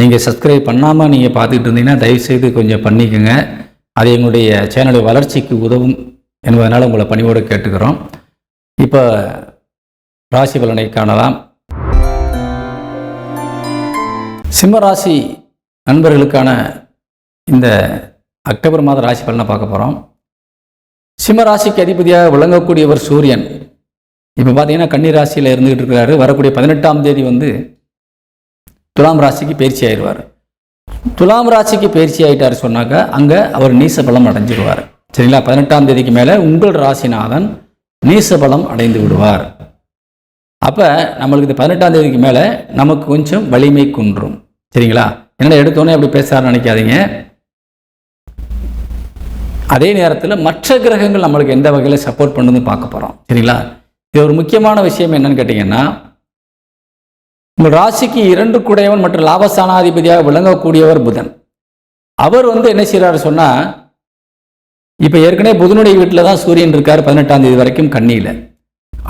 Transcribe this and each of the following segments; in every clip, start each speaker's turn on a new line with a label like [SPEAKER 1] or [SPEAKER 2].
[SPEAKER 1] நீங்கள் சப்ஸ்கிரைப் பண்ணாமல் நீங்கள் பார்த்துக்கிட்டு இருந்தீங்கன்னா தயவுசெய்து கொஞ்சம் பண்ணிக்கோங்க. அது எங்களுடைய சேனலுடைய வளர்ச்சிக்கு உதவும் என்பதனால் உங்களை பணிவோடு கேட்டுக்கிறோம். இப்போ ராசி பலனை காணலாம். சிம்மராசி நண்பர்களுக்கான இந்த அக்டோபர் மாத ராசி பலனை பார்க்க போகிறோம் சிம்மராசிக்கு அதிபதியாக விளங்கக்கூடியவர் சூரியன். இப்போ பார்த்தீங்கன்னா கன்னி ராசியில் இருந்துகிட்டு இருக்கிறாரு வரக்கூடிய பதினெட்டாம் தேதி வந்து துலாம் ராசிக்கு பயிற்சி ஆயிடுவார். துலாம் ராசிக்கு பயிற்சி ஆகிட்டார் சொன்னாக்க அங்கே அவர் நீசபலம் அடைஞ்சிடுவார் சரிங்களா? பதினெட்டாம் தேதிக்கு மேலே உங்கள் ராசிநாதன் நீசபலம் அடைந்து விடுவார். அப்போ நம்மளுக்கு இந்த பதினெட்டாம் தேதிக்கு மேலே நமக்கு கொஞ்சம் வலிமை குன்றும். சரிங்களா? என்னடா எடுத்தோன்னே அப்படி பேசாருன்னு நினைக்காதீங்க. அதே நேரத்தில் மற்ற கிரகங்கள் நம்மளுக்கு எந்த வகையில் சப்போர்ட் பண்ணுன்னு பார்க்க போகிறோம் சரிங்களா? இது ஒரு முக்கியமான விஷயம் என்னன்னு கேட்டிங்கன்னா உங்கள் ராசிக்கு இரண்டு குடையவன் மற்றும் லாபஸ்தானாதிபதியாக விளங்கக்கூடியவர் புதன். அவர் வந்து என்ன செய்கிறாரு சொன்னால் இப்போ ஏற்கனவே புதனுடைய வீட்டில் தான் சூரியன் இருக்கார் பதினெட்டாம் தேதி வரைக்கும் கண்ணியில்.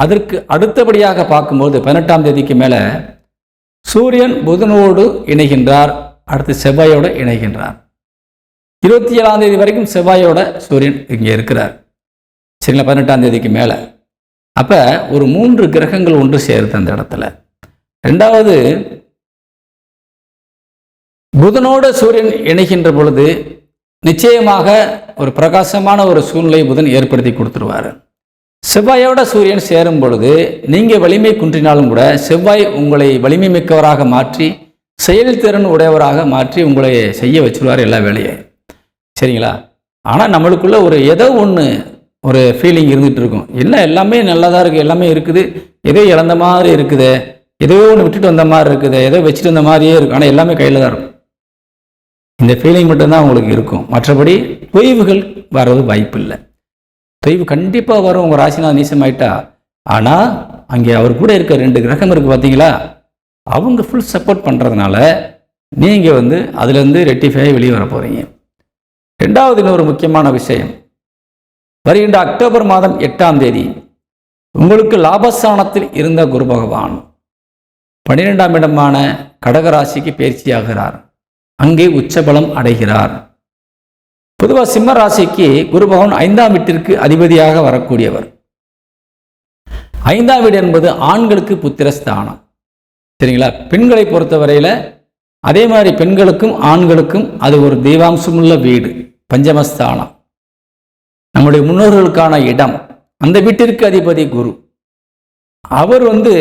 [SPEAKER 1] அதற்கு அடுத்தபடியாக பார்க்கும்போது பதினெட்டாம் தேதிக்கு மேலே சூரியன் புதனோடு இணைகின்றார் அடுத்து செவ்வாயோடு இணைகின்றார். இருபத்தி ஏழாம் தேதி வரைக்கும் செவ்வாயோட சூரியன் இங்கே இருக்கிறார். சரிங்களா பதினெட்டாம் தேதிக்கு மேலே. அப்போ ஒரு மூன்று கிரகங்கள் ஒன்று சேருது அந்த இடத்துல. ரெண்டாவது புதனோட சூரியன் இணைகின்ற பொழுது நிச்சயமாக ஒரு பிரகாசமான ஒரு சூழ்நிலை புதன் ஏற்படுத்தி கொடுத்துருவார். செவ்வாயோட சூரியன் சேரும் பொழுது நீங்கள் வலிமை குன்றினாலும் கூட செவ்வாய் உங்களை வலிமை மிக்கவராக மாற்றி செயல்திறன் உடையவராக மாற்றி உங்களை செய்ய வச்சுருவார் எல்லா வேலையும். சரிங்களா? ஆனால் நம்மளுக்குள்ள ஒரு ஏதோ ஒன்று ஒரு ஃபீலிங் இருந்துகிட்டு இருக்கும். என்ன எல்லாமே நல்லா தான் இருக்குது எல்லாமே இருக்குது எதோ இழந்த மாதிரி இருக்குது. ஏதோ ஒன்று விட்டுட்டு வந்த மாதிரி இருக்குது ஏதோ வச்சுட்டு வந்த மாதிரியே இருக்கும் ஆனால் எல்லாமே கையில் தான் இருக்கும். இந்த ஃபீலிங் மட்டும்தான் உங்களுக்கு இருக்கும். மற்றபடி தொய்வுகள் வர்றது வாய்ப்பு இல்லை. தொய்வு கண்டிப்பாக வரும். உங்கள் ராசிநாத நீசமாயிட்டா ஆனால் அங்கே அவர் கூட இருக்க ரெண்டு கிரகம் இருக்குது பார்த்தீங்களா அவங்க ஃபுல் சப்போர்ட் பண்ணுறதுனால நீங்கள் வந்து அதுலேருந்து ரெட்டிஃபை வெளியே வர போகிறீங்க ரெண்டாவது இன்னொரு முக்கியமான விஷயம். வருகின்ற அக்டோபர் மாதம் எட்டாம் தேதி உங்களுக்கு லாபஸ்தானத்தில் இருந்த குரு பகவான். பன்னிரெண்டாம் இடமான கடகராசிக்கு பயிற்சியாகிறார். அங்கே உச்சபலம் அடைகிறார். பொதுவாக சிம்ம ராசிக்கு குரு பகவான் ஐந்தாம் வீட்டிற்கு அதிபதியாக வரக்கூடியவர். ஐந்தாம் வீடு என்பது ஆண்களுக்கு புத்திரஸ்தானம். சரிங்களா? பெண்களை பொறுத்தவரையில் அதே மாதிரி பெண்களுக்கும் ஆண்களுக்கும் அது ஒரு தெய்வாம்சமுள்ள வீடு பஞ்சமஸ்தானம். நம்முடைய முன்னோர்களுக்கான இடம். அந்த வீட்டிற்கு அதிபதி குரு. அவர் வந்து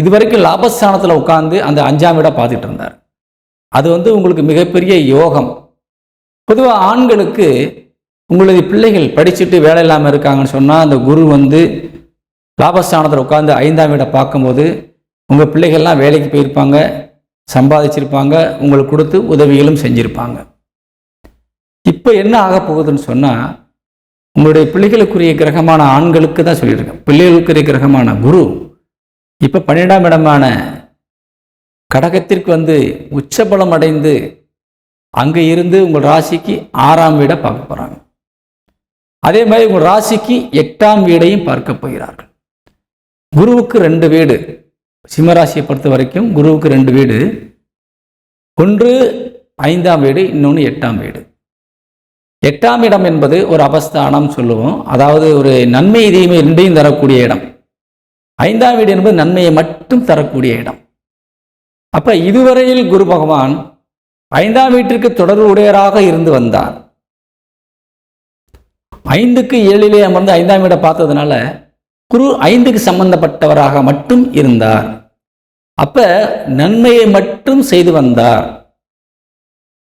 [SPEAKER 1] இதுவரைக்கும் லாபஸ்தானத்தில் உட்கார்ந்து அந்த அஞ்சாம் வீடை பார்த்துட்டு இருந்தார். அது வந்து உங்களுக்கு மிகப்பெரிய யோகம். பொதுவாக ஆண்களுக்கு உங்களது பிள்ளைகள் படிச்சுட்டு வேலை இல்லாமல் இருக்காங்கன்னு சொன்னால் அந்த குரு வந்து லாபஸ்தானத்தில் உட்காந்து ஐந்தாம் வீடை பார்க்கும்போது உங்கள் பிள்ளைகள்லாம் வேலைக்கு போயிருப்பாங்க சம்பாதிச்சிருப்பாங்க உங்களுக்கு கொடுத்து உதவிகளும் செஞ்சுருப்பாங்க. இப்போ என்ன ஆக போகுதுன்னு சொன்னால் உங்களுடைய பிள்ளைகளுக்குரிய கிரகமான ஆண்களுக்கு தான் சொல்லியிருக்கேன். பிள்ளைகளுக்குரிய கிரகமான குரு இப்போ பன்னிரெண்டாம் இடமான கடகத்திற்கு வந்து உச்சபலம் அடைந்து அங்கே இருந்து உங்கள் ராசிக்கு ஆறாம் வீடை பார்க்க போகிறாங்க அதே மாதிரி உங்கள் ராசிக்கு எட்டாம் வீடையும் பார்க்க போகிறார்கள். குருவுக்கு ரெண்டு வீடு. சிம்மராசியை பொறுத்த வரைக்கும் குருவுக்கு ரெண்டு வீடு. ஒன்று ஐந்தாம் வீடு இன்னொன்று எட்டாம் வீடு. எட்டாம் இடம் என்பது ஒரு அபஸ்தானம் சொல்லுவோம். அதாவது ஒரு நன்மை தீமை ரெண்டையும் தரக்கூடிய இடம். ஐந்தாம் வீடு என்பது நன்மையை மட்டும் தரக்கூடிய இடம். அப்ப இதுவரையில் குரு பகவான் ஐந்தாம் வீட்டிற்கு தொடர்பு உடையராக இருந்து வந்தார். ஐந்துக்கு ஏழிலே அமர்ந்து ஐந்தாம் வீடை பார்த்ததுனால குரு ஐந்துக்கு சம்பந்தப்பட்டவராக மட்டும் இருந்தார். அப்ப நன்மையை மட்டும் செய்து வந்தார்.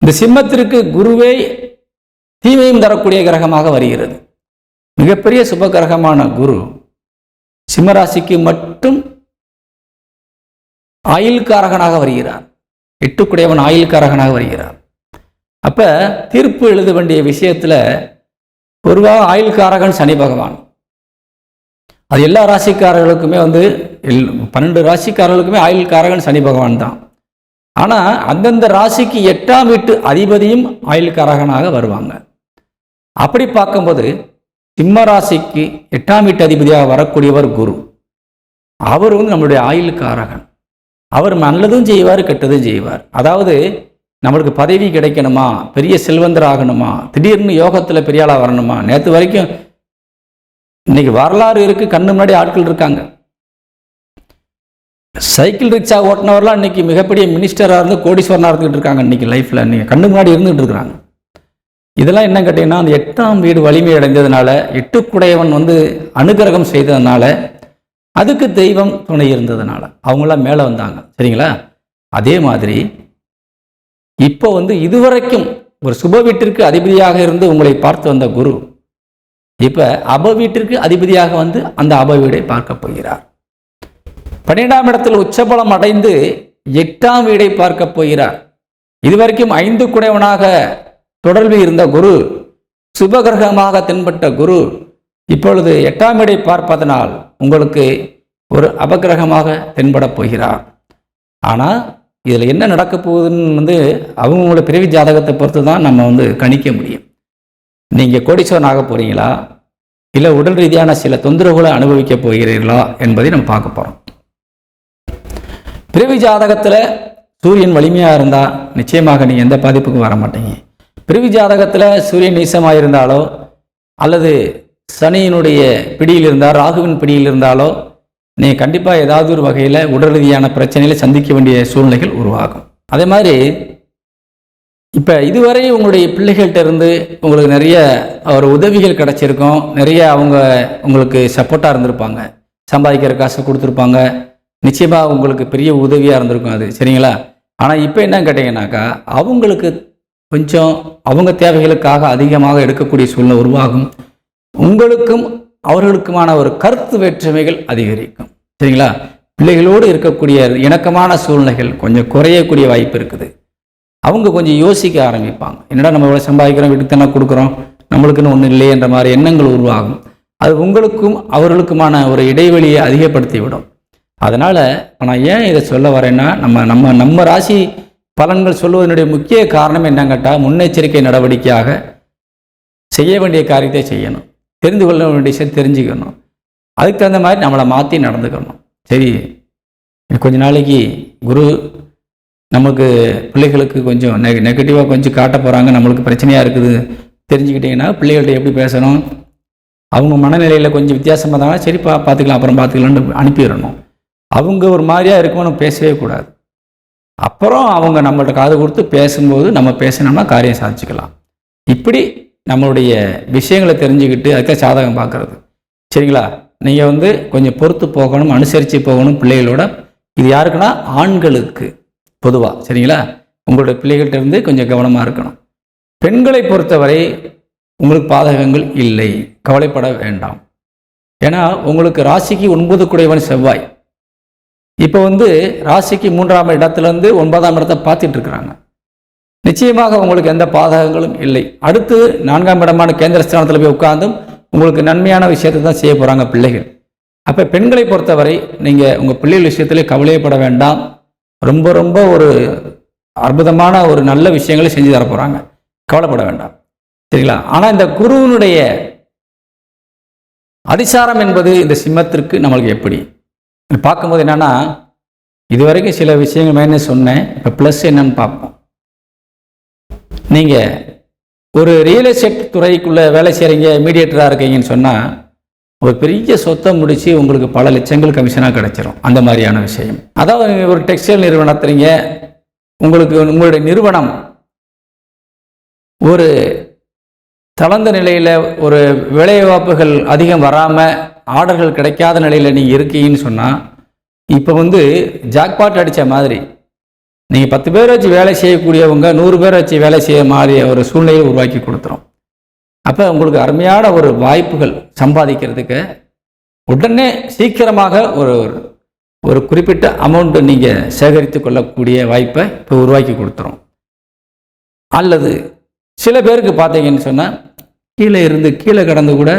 [SPEAKER 1] இந்த சிம்மத்திற்கு குருவே தீமையும் தரக்கூடிய கிரகமாக வருகிறது. மிகப்பெரிய சுப கிரகமான குரு சிம்மராசிக்கு மட்டும் ஆயுள்காரகனாக வருகிறார். எட்டுக்குடையவன் ஆயுள்காரகனாக வருகிறார். அப்ப தீர்ப்பு எழுத வேண்டிய விஷயத்துல பொதுவாக ஆயுள்காரகன் சனி பகவான். அது எல்லா ராசிக்காரர்களுக்குமே வந்து எல் பன்னெண்டு ராசிக்காரர்களுக்குமே ஆயுள்காரகன் சனி பகவான் தான். ஆனால் அந்தந்த ராசிக்கு எட்டாம் வீட்டு அதிபதியும் ஆயுள்காரகனாக வருவாங்க. அப்படி பார்க்கும்போது சிம்ம ராசிக்கு எட்டாம் வீட்டு அதிபதியாக வரக்கூடியவர் குரு. அவர் வந்து நம்மளுடைய ஆயுளுக்காரகன் அவர் நல்லதும் செய்வார் கெட்டதும் செய்வார். அதாவது நம்மளுக்கு பதவி கிடைக்கணுமா? பெரிய செல்வந்தர் ஆகணுமா? திடீர்னு யோகத்தில் பெரிய ஆளாக வரணுமா? நேற்று வரைக்கும் இன்னைக்கு வரலாறு இருக்கு. கண்ணு முன்னாடி ஆட்கள் இருக்காங்க. சைக்கிள் ரிக்ஷா ஓட்டினவர்லாம் இன்னைக்கு மிகப்பெரிய மினிஸ்டராக இருந்து கோடீஸ்வரனாக இருந்துகிட்டு இருக்காங்க இன்னைக்கு லைஃப்பில் இன்னைக்கு கண்ணு முன்னாடி இருந்துகிட்டு இருக்கிறாங்க. இதெல்லாம் என்ன கேட்டிங்கன்னா அந்த எட்டாம் வீடு வலிமை அடைந்ததுனால எட்டுக்குடையவன் வந்து அனுகிரகம் செய்ததுனால அதுக்கு தெய்வம் துணை இருந்ததுனால அவங்களாம் மேலே வந்தாங்க. சரிங்களா? அதே மாதிரி இப்போ வந்து இதுவரைக்கும் ஒரு சுப வீட்டிற்கு அதிபதியாக இருந்து உங்களை பார்த்து வந்த குரு இப்போ அப வீட்டிற்கு அதிபதியாக வந்து அந்த அப வீடை பார்க்க போகிறார். பன்னிரெண்டாம் இடத்தில் உச்சபலம் அடைந்து எட்டாம் வீடை பார்க்க போகிறார். இதுவரைக்கும் ஐந்து குடைவனாக தொடர்பு இருந்த குரு சுபகிரகமாக தென்பட்ட குரு இப்பொழுது எட்டாம் இடை பார்ப்பதனால் உங்களுக்கு ஒரு அபகிரகமாக தென்படப் போகிறார். ஆனால் இதில் என்ன நடக்க போகுதுன்னு வந்து அவங்களோட பிறவி ஜாதகத்தை பொறுத்து தான் நம்ம வந்து கணிக்க முடியும். நீங்கள் கோடீஸ்வரன் ஆக போகிறீங்களா இல்லை உடல் ரீதியான சில தொந்தரவுகளை அனுபவிக்க போகிறீர்களா என்பதை நம்ம பார்க்க போகிறோம் பிறவி ஜாதகத்தில் சூரியன் வலிமையாக இருந்தால் நிச்சயமாக நீங்கள் எந்த பாதிப்புக்கும் வர மாட்டீங்க. பிரிவு ஜாதகத்தில் சூரியன் நீசமாக இருந்தாலோ அல்லது சனியினுடைய பிடியில் இருந்தால் ராகுவின் பிடியில் இருந்தாலோ நீ கண்டிப்பாக ஏதாவது ஒரு வகையில் உடல் ரீதியான பிரச்சனைகளை சந்திக்க வேண்டிய சூழ்நிலைகள் உருவாகும். அதே மாதிரி இப்போ இதுவரை உங்களுடைய பிள்ளைகள்கிட்ட இருந்து உங்களுக்கு நிறைய ஒரு உதவிகள் கிடைச்சிருக்கும். நிறைய அவங்க உங்களுக்கு சப்போர்ட்டாக இருந்திருப்பாங்க. சம்பாதிக்கிற காசை கொடுத்துருப்பாங்க. நிச்சயமாக உங்களுக்கு பெரிய உதவியாக இருந்திருக்கும் அது. சரிங்களா? ஆனால் இப்போ என்னன்னு கேட்டிங்கனாக்கா அவங்களுக்கு கொஞ்சம் அவங்க தேவைகளுக்காக அதிகமாக எடுக்கக்கூடிய சூழ்நிலை உருவாகும். உங்களுக்கும் அவர்களுக்குமான ஒரு கருத்து வேற்றுமைகள் அதிகரிக்கும். சரிங்களா? பிள்ளைகளோடு இருக்கக்கூடிய இணக்கமான சூழ்நிலைகள் கொஞ்சம் குறையக்கூடிய வாய்ப்பு இருக்குது. அவங்க கொஞ்சம் யோசிக்க ஆரம்பிப்பாங்க. என்னடா நம்ம இவ்வளோ சம்பாதிக்கிறோம் வீட்டுக்கு தானே கொடுக்குறோம் நம்மளுக்குன்னு ஒன்றும் இல்லையன்ற மாதிரி எண்ணங்கள் உருவாகும். அது உங்களுக்கும் அவர்களுக்குமான ஒரு இடைவெளியை அதிகப்படுத்தி விடும் அதனால் நான் ஏன் இதை சொல்ல வரேன்னா நம்ம நம்ம நம்ம ராசி பலன்கள் சொல்வதனுடைய முக்கிய காரணம் என்னன்னு கேட்டால் முன்னெச்சரிக்கை நடவடிக்கையாக செய்ய வேண்டிய காரியத்தை செய்யணும். தெரிந்து கொள்ள வேண்டிய விஷயம் தெரிஞ்சுக்கணும். அதுக்கு தகுந்த மாதிரி நம்மளை மாற்றி நடந்துக்கணும். சரி. கொஞ்ச நாளைக்கு குரு நமக்கு பிள்ளைகளுக்கு கொஞ்சம் நெ நெகட்டிவாக கொஞ்சம் காட்ட போகிறாங்க நம்மளுக்கு பிரச்சனையாக இருக்குது. தெரிஞ்சுக்கிட்டிங்கன்னா பிள்ளைகள்கிட்ட எப்படி பேசணும்? அவங்க மனநிலையில் கொஞ்சம் வித்தியாசமாக இருந்தாங்கன்னா சரி பா பார்த்துக்கலாம் அப்புறம் பார்த்துக்கலான்னு அனுப்பிடணும். அவங்க ஒரு மாதிரியாக இருக்கணும் பேசவே கூடாது. அப்புறம் அவங்க நம்மள்ட்ட காது கொடுத்து பேசும்போது நம்ம பேசினோம்னா காரியம் சாதிச்சுக்கலாம். இப்படி நம்மளுடைய விஷயங்களை தெரிஞ்சுக்கிட்டு அதுக்காக சாதகம் பார்க்குறது. சரிங்களா? நீங்கள் வந்து கொஞ்சம் பொறுத்து போகணும் அனுசரித்து போகணும் பிள்ளைகளோட. இது யாருக்குன்னா? ஆண்களுக்கு பொதுவாக சரிங்களா? உங்களுடைய பிள்ளைகள்கிட்ட இருந்து கொஞ்சம் கவனமாக இருக்கணும். பெண்களை பொறுத்தவரை உங்களுக்கு பாதகங்கள் இல்லை. கவலைப்பட வேண்டாம். ஏன்னா உங்களுக்கு ராசிக்கு ஒன்பது குடைவன் செவ்வாய். இப்போ வந்து ராசிக்கு மூன்றாம் இடத்துலேருந்து ஒன்பதாம் இடத்தை பார்த்துட்டு இருக்கிறாங்க நிச்சயமாக உங்களுக்கு எந்த பாதகங்களும் இல்லை. அடுத்து நான்காம் இடமான கேந்திர ஸ்தானத்தில் போய் உட்கார்ந்தும் உங்களுக்கு நன்மையான விஷயத்தை தான் செய்ய போகிறாங்க பிள்ளைகள். அப்போ பெண்களை பொறுத்தவரை நீங்கள் உங்கள் பிள்ளைகள் விஷயத்திலே கவலையப்பட வேண்டாம். ரொம்ப ரொம்ப ஒரு அற்புதமான ஒரு நல்ல விஷயங்களை செஞ்சு தர போகிறாங்க கவலைப்பட வேண்டாம். சரிங்களா? ஆனால் இந்த குருவினுடைய அதிசாரம் என்பது இந்த சிம்மத்திற்கு நம்மளுக்கு எப்படி? பார்க்கும்போது என்னன்னா இதுவரைக்கும் சில விஷயங்கள் மைனஸ் சொன்னேன். இப்போ ப்ளஸ் என்னன்னு பார்ப்போம். நீங்கள் ஒரு ரியல் எஸ்டேட் துறைக்குள்ளே வேலை செய்கிறீங்க மீடியேட்டராக இருக்கீங்கன்னு சொன்னால் ஒரு பெரிய சொத்தை முடித்து உங்களுக்கு பல லட்சங்கள் கமிஷனாக கிடைச்சிரும். அந்த மாதிரியான விஷயம். அதாவது நீங்கள் ஒரு டெக்ஸ்டைல் நிறுவனத்துறீங்க உங்களுக்கு உங்களுடைய நிறுவனம் ஒரு தளர்ந்த நிலையில் ஒரு வேலைவாய்ப்புகள் அதிகம் வராமல் ஆர்டர்கள் கிடைக்காத நிலையில் நீங்கள் இருக்கீங்கன்னு சொன்னால் இப்போ வந்து ஜாக்பாட் அடித்த மாதிரி நீங்கள் பத்து பேர் வச்சு வேலை செய்யக்கூடியவங்க நூறு பேர் வச்சு வேலை செய்ய மாதிரி ஒரு சூழ்நிலையை உருவாக்கி கொடுத்துரும். அப்போ உங்களுக்கு அருமையான ஒரு வாய்ப்புகள் சம்பாதிக்கிறதுக்கு உடனே சீக்கிரமாக ஒரு ஒரு குறிப்பிட்ட அமௌண்ட்டு நீங்கள் சேகரித்து கொள்ளக்கூடிய வாய்ப்பை இப்போ உருவாக்கி கொடுத்துரும். அல்லது சில பேருக்கு பார்த்தீங்கன்னு சொன்னால் கீழே இருந்து கீழே கடந்து கூட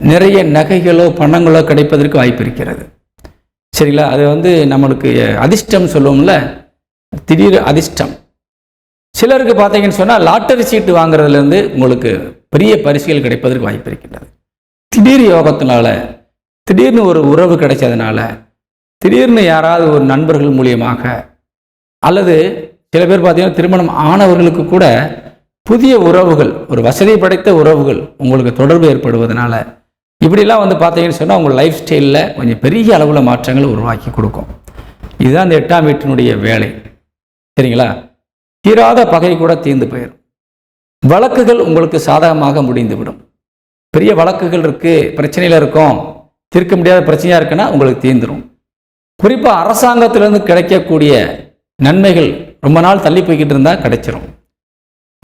[SPEAKER 1] நிறைய நகைகளோ பணங்களோ கிடைப்பதற்கு வாய்ப்பு இருக்கிறது. சரிங்களா? அது வந்து நம்மளுக்கு அதிர்ஷ்டம் சொல்லுவோம்ல. திடீர் அதிர்ஷ்டம். சிலருக்கு பார்த்தீங்கன்னு சொன்னால் லாட்டரி சீட்டு வாங்குறதுலேருந்து உங்களுக்கு பெரிய பரிசுகள் கிடைப்பதற்கு வாய்ப்பு இருக்கின்றது. திடீர் யோகத்தினால திடீர்னு ஒரு உறவு கிடைச்சதுனால திடீர்னு யாராவது ஒரு நண்பர்கள் மூலியமாக அல்லது சில பேர் பார்த்தீங்கன்னா திருமணம் ஆனவர்களுக்கு கூட புதிய உறவுகள் ஒரு வசதி படைத்த உறவுகள் உங்களுக்கு தொடர்பு ஏற்படுவதனால இப்படிலாம் வந்து பார்த்தீங்கன்னு சொன்னால் உங்கள் லைஃப் ஸ்டைலில் கொஞ்சம் பெரிய அளவில் மாற்றங்களை உருவாக்கி கொடுக்கும். இதுதான் இந்த எட்டாம் வீட்டினுடைய வேலை. சரிங்களா? தீராத பகை கூட தீர்ந்து போயிடும் வழக்குகள் உங்களுக்கு சாதகமாக முடிந்துவிடும். பெரிய வழக்குகள் இருக்குது பிரச்சனையில் இருக்கும் தீர்க்க முடியாத பிரச்சனையாக இருக்குன்னா உங்களுக்கு தீர்ந்துடும் குறிப்பாக அரசாங்கத்திலேருந்து கிடைக்கக்கூடிய நன்மைகள் ரொம்ப நாள் தள்ளி போய்கிட்டு இருந்தால் கிடைச்சிரும்.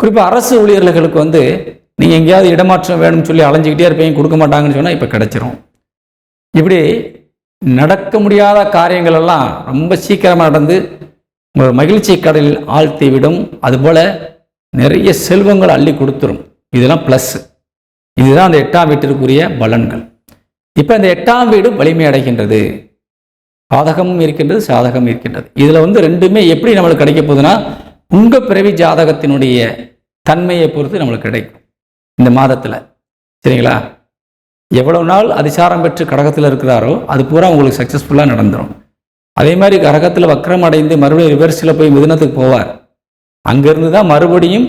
[SPEAKER 1] குறிப்பாக அரசு ஊழியர்களுக்கு வந்து நீங்கள் எங்கேயாவது இடமாற்றம் வேணும்னு சொல்லி அலைஞ்சிக்கிட்டே இருப்பீங்க கொடுக்க மாட்டாங்கன்னு சொன்னால் இப்போ கிடச்சிரும். இப்படி நடக்க முடியாத காரியங்கள் எல்லாம் ரொம்ப சீக்கிரமாக நடந்து உங்கள் மகிழ்ச்சி கடலில் ஆழ்த்தி விடும். அதுபோல் நிறைய செல்வங்கள் அள்ளி கொடுத்துரும். இதெல்லாம் ப்ளஸ் இதுதான் அந்த எட்டாம் வீட்டிற்குரிய பலன்கள். இப்போ இந்த எட்டாம் வீடு வலிமை அடைகின்றது. பாதகமும் இருக்கின்றது சாதகம் இருக்கின்றது. இதில் வந்து ரெண்டுமே எப்படி நம்மளுக்கு கிடைக்க போகுதுன்னா உங்கள் பிறவி ஜாதகத்தினுடைய தன்மையை பொறுத்து நம்மளுக்கு கிடைக்கும். இந்த மாதத்தில். சரிங்களா? எவ்வளவு நாள் அதிசாரம் பெற்று கடகத்தில் இருக்கிறாரோ அது பூரா உங்களுக்கு சக்ஸஸ்ஃபுல்லாக நடந்துடும் அதே மாதிரி கடகத்தில் வக்ரம் அடைந்து மறுபடியும் ரிவர்ஸில் போய் மிதுனத்துக்கு போவார். அங்கேருந்து தான் மறுபடியும்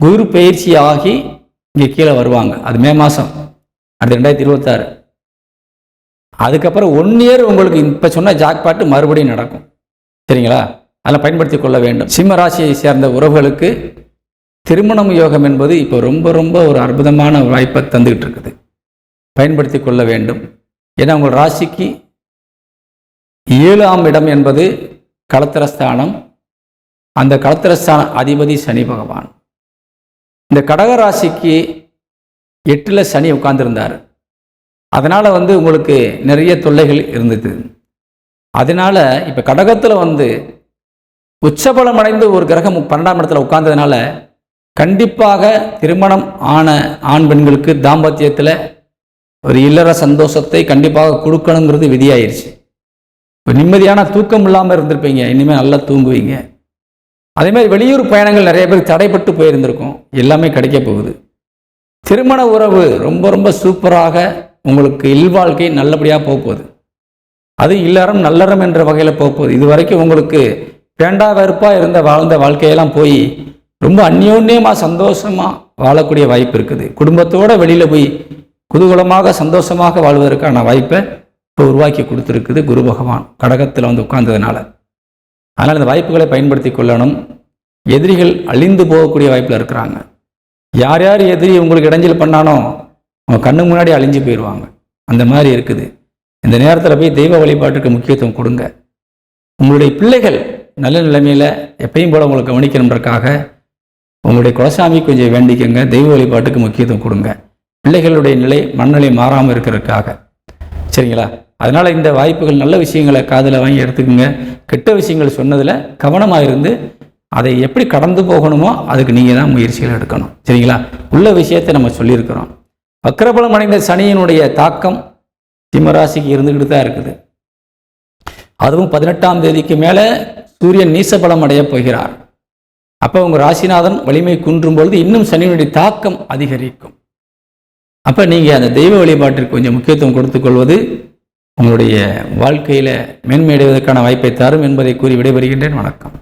[SPEAKER 1] குரு பயிற்சி ஆகி இங்கே கீழே வருவாங்க. அது மே மாதம் அடுத்து ரெண்டாயிரத்தி இருபத்தாறு. அதுக்கப்புறம் ஒன் இயர் உங்களுக்கு இப்போ சொன்ன ஜாக்பாட்டு மறுபடியும் நடக்கும். சரிங்களா? அதெல்லாம் பயன்படுத்தி கொள்ள வேண்டும். சிம்ம ராசியை சேர்ந்த உறவுகளுக்கு திருமணம் யோகம் என்பது இப்போ ரொம்ப ரொம்ப ஒரு அற்புதமான வாய்ப்பை தந்துக்கிட்டு இருக்குது. பயன்படுத்தி கொள்ள வேண்டும். ஏன்னா உங்கள் ராசிக்கு ஏழாம் இடம் என்பது களத்திரஸ்தானம் அந்த களத்திரஸ்தான அதிபதி சனி பகவான். இந்த கடக ராசிக்கு எட்டில் சனி உட்கார்ந்துருந்தார். அதனால் வந்து உங்களுக்கு நிறைய தொல்லைகள் இருந்தது. அதனால் இப்போ கடகத்தில் வந்து உச்சபலம் அடைந்து ஒரு கிரகம் பன்னெண்டாம் இடத்துல உட்கார்ந்ததுனால கண்டிப்பாக திருமணம் ஆன ஆண் பெண்களுக்கு தாம்பத்தியத்தில் ஒரு இல்லற சந்தோஷத்தை கண்டிப்பாக கொடுக்கணுங்கிறது விதியாயிருச்சு. இப்போ நிம்மதியான தூக்கம் இல்லாமல் இருந்திருப்பீங்க. இனிமேல் நல்லா தூங்குவீங்க. அதே மாதிரி வெளியூர் பயணங்கள் நிறைய பேர் தடைப்பட்டு போயிருந்திருக்கும். எல்லாமே கிடைக்க போகுது. திருமண உறவு ரொம்ப ரொம்ப சூப்பராக உங்களுக்கு இல்வாழ்க்கை நல்லபடியாக போக போகுது அது இல்லறம் நல்லறம் என்ற வகையில் போக போகுது இது வரைக்கும் உங்களுக்கு வேண்டா வெறுப்பாக இருந்த வாழ்ந்த வாழ்க்கையெல்லாம் போய் ரொம்ப அந்யோன்யமாக சந்தோஷமாக வாழக்கூடிய வாய்ப்பு இருக்குது. குடும்பத்தோடு வெளியில் போய் குதூகலமாக சந்தோஷமாக வாழ்வதற்கான வாய்ப்பை இப்போ உருவாக்கி கொடுத்துருக்குது குரு பகவான் கடகத்தில் வந்து உட்கார்ந்ததுனால. அதனால் இந்த வாய்ப்புகளை பயன்படுத்தி கொள்ளணும். எதிரிகள் அழிந்து போகக்கூடிய வாய்ப்பில் இருக்கிறாங்க. யார் யார் எதிரி உங்களுக்கு இடைஞ்சல் பண்ணானோ அவங்க கண்ணு முன்னாடி அழிஞ்சு போயிடுவாங்க அந்த மாதிரி இருக்குது. இந்த நேரத்தில் போய் தெய்வ வழிபாட்டுக்கு முக்கியத்துவம் கொடுங்க. உங்களுடைய பிள்ளைகள் நல்ல நிலைமையில் எப்பயும் போல உங்களை கவனிக்கணுன்றக்காக உங்களுடைய குலசாமி கொஞ்சம் வேண்டிக்கங்க. தெய்வ வழிபாட்டுக்கு முக்கியத்துவம் கொடுங்க. பிள்ளைகளுடைய நிலை மண்ணிலை மாறாமல் இருக்கிறதுக்காக. சரிங்களா? அதனால் இந்த வாய்ப்புகள் நல்ல விஷயங்களை காதில் வாங்கி எடுத்துக்கோங்க. கெட்ட விஷயங்கள் சொன்னதில் கவனமாக இருந்து அதை எப்படி கடந்து போகணுமோ அதுக்கு நீங்கள் தான் முயற்சிகள் எடுக்கணும். சரிங்களா? உள்ள விஷயத்தை நம்ம சொல்லியிருக்கிறோம். வக்கரபலம் அடைந்த சனியினுடைய தாக்கம் சிம்மராசிக்கு இருந்துக்கிட்டு தான் இருக்குது. அதுவும் பதினெட்டாம் தேதிக்கு மேலே சூரியன் நீசபலம் அடைய போகிறார். அப்போ உங்கள் ராசிநாதன் வலிமை குன்றும் பொழுது இன்னும் சனியினுடைய தாக்கம் அதிகரிக்கும். அப்போ நீங்கள் அந்த தெய்வ வழிபாட்டிற்கு கொஞ்சம் முக்கியத்துவம் கொடுத்துக்கொள்வது உங்களுடைய வாழ்க்கையில் மேன்மையடைவதற்கான வாய்ப்பை தரும் என்பதை கூறி விடைபெறுகின்றேன். வணக்கம்.